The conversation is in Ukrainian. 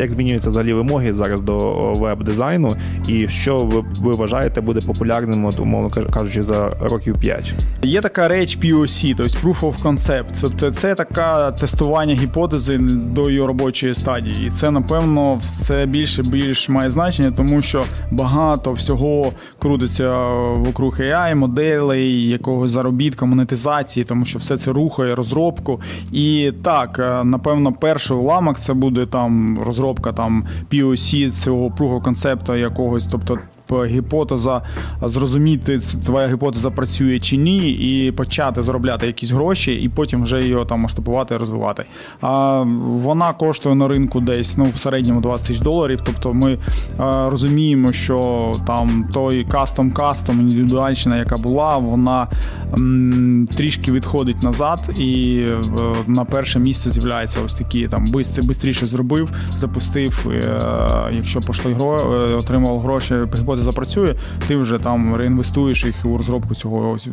Як змінюються взагалі вимоги зараз до веб-дизайну, і що ви, ви вважаєте буде популярним, от, умовно кажу- кажучи, за років 5? Є така реч POC, тобто Proof of Concept. Тобто це таке тестування гіпотези до її робочої стадії. І це, напевно, все більше більш має значення, тому що багато всього крутиться вокруг AI, моделей, якогось заробітка, монетизації, тому що все це рухає розробку. І так, е, напевно, перший уламок це буде там розробка там POC цього пруго концепта якогось, тобто гіпотеза, зрозуміти, твоя гіпотеза працює чи ні, і почати заробляти якісь гроші, і потім вже її там масштабувати і розвивати. А вона коштує на ринку десь ну в середньому 20 тисяч доларів. Тобто ми е, розуміємо, що там той кастом кастом індивідуальщина, яка була, вона м, трішки відходить назад, і е, на перше місце з'являється ось такі там бистр- бистріше зробив, запустив. е, якщо пішли гро, е, отримав гроші, гіпотеза працює, ти вже там реінвестуєш їх у розробку цього ось